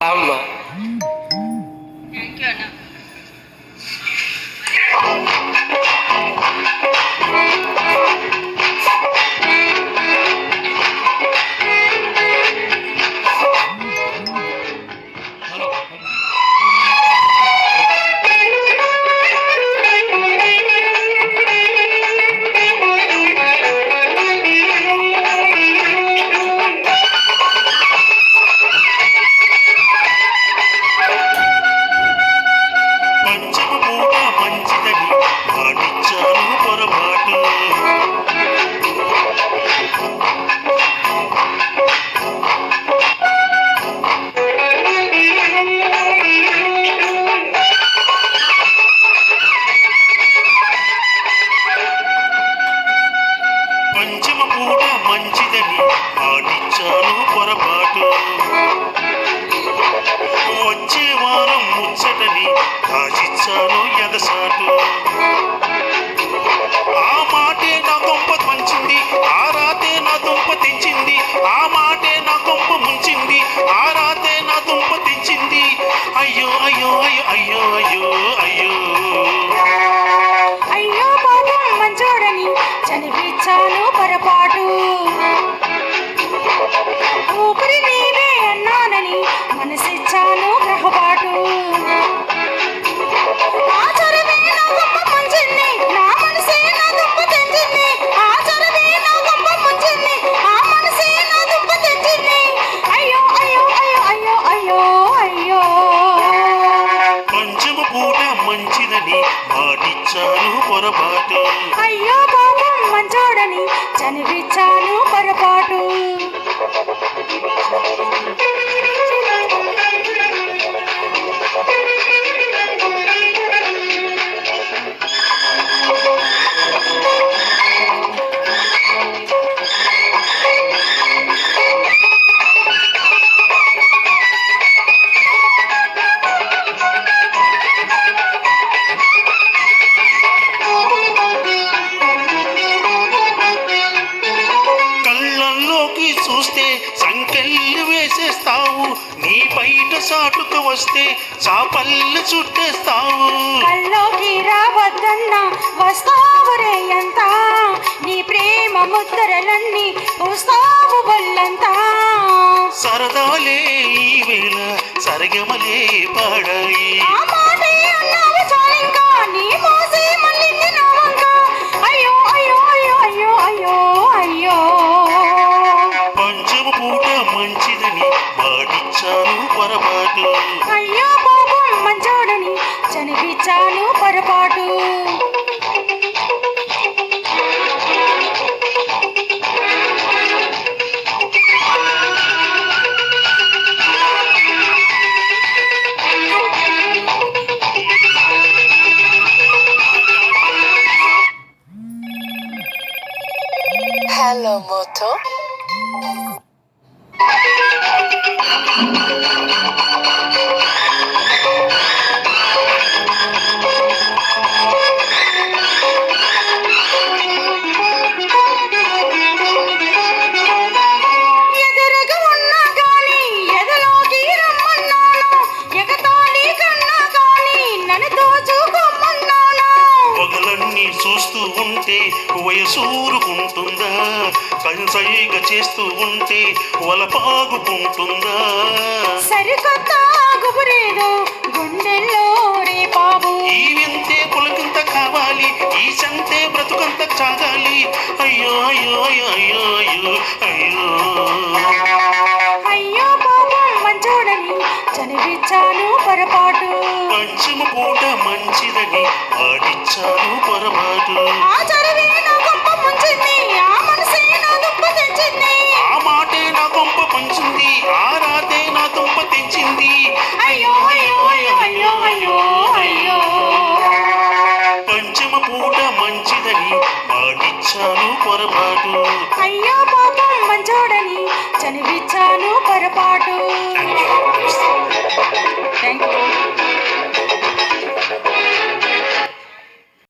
aula వచ్చే వారం ముచ్చటని ఆశించాను ఎదసాటు మంచిదని మాటిచ్చాను పొరపాటు. అయ్యో పాపం మంచోడని చనిపించాను పొరపాటు. సంకెళ్ళు వేసేస్తావు. నీ బయట సాటుకు వస్తే చాపళ్ళు చుట్టేస్తావు. కల్లోకి రావద్దన్నా వస్తావు రేయంత నీ ప్రేమ ముద్రలన్నీ పూస్తావు బొల్లంతా. సరదాలే ఈ వేళ సరగమలే పాడాయి. ఆ మాటే అన్నావు చాలింకా నీ మోసే పొరపాటు అయ్యో పాపం మంచోడని చనిపించాను పొరపాటు Hello, Moto. కన్సైగ చేస్తూ ఉంటే వలపాగుకుంటుందా సరికొత్త గుబురేదో గుండెల్లో రే బాబు. ఈ వింతే పులకింత కావాలి ఈ సంతే బ్రతుకంత చాగాలి. అయ్యో అయ్యో అయ్యో అయ్యో అయ్యో అయ్యో. అయ్యో పాపం మంచోడని చనిపించాను పొరపాటు. పంచమ పూట మంచిదని ఆడిచ్చాను పొరపాటు. ఆ చదివే నా గొప్ప ముంచింది. పొరపాటు. అయ్యో పాపం మంచోడని చనిపించాను పొరపాటు. Thank you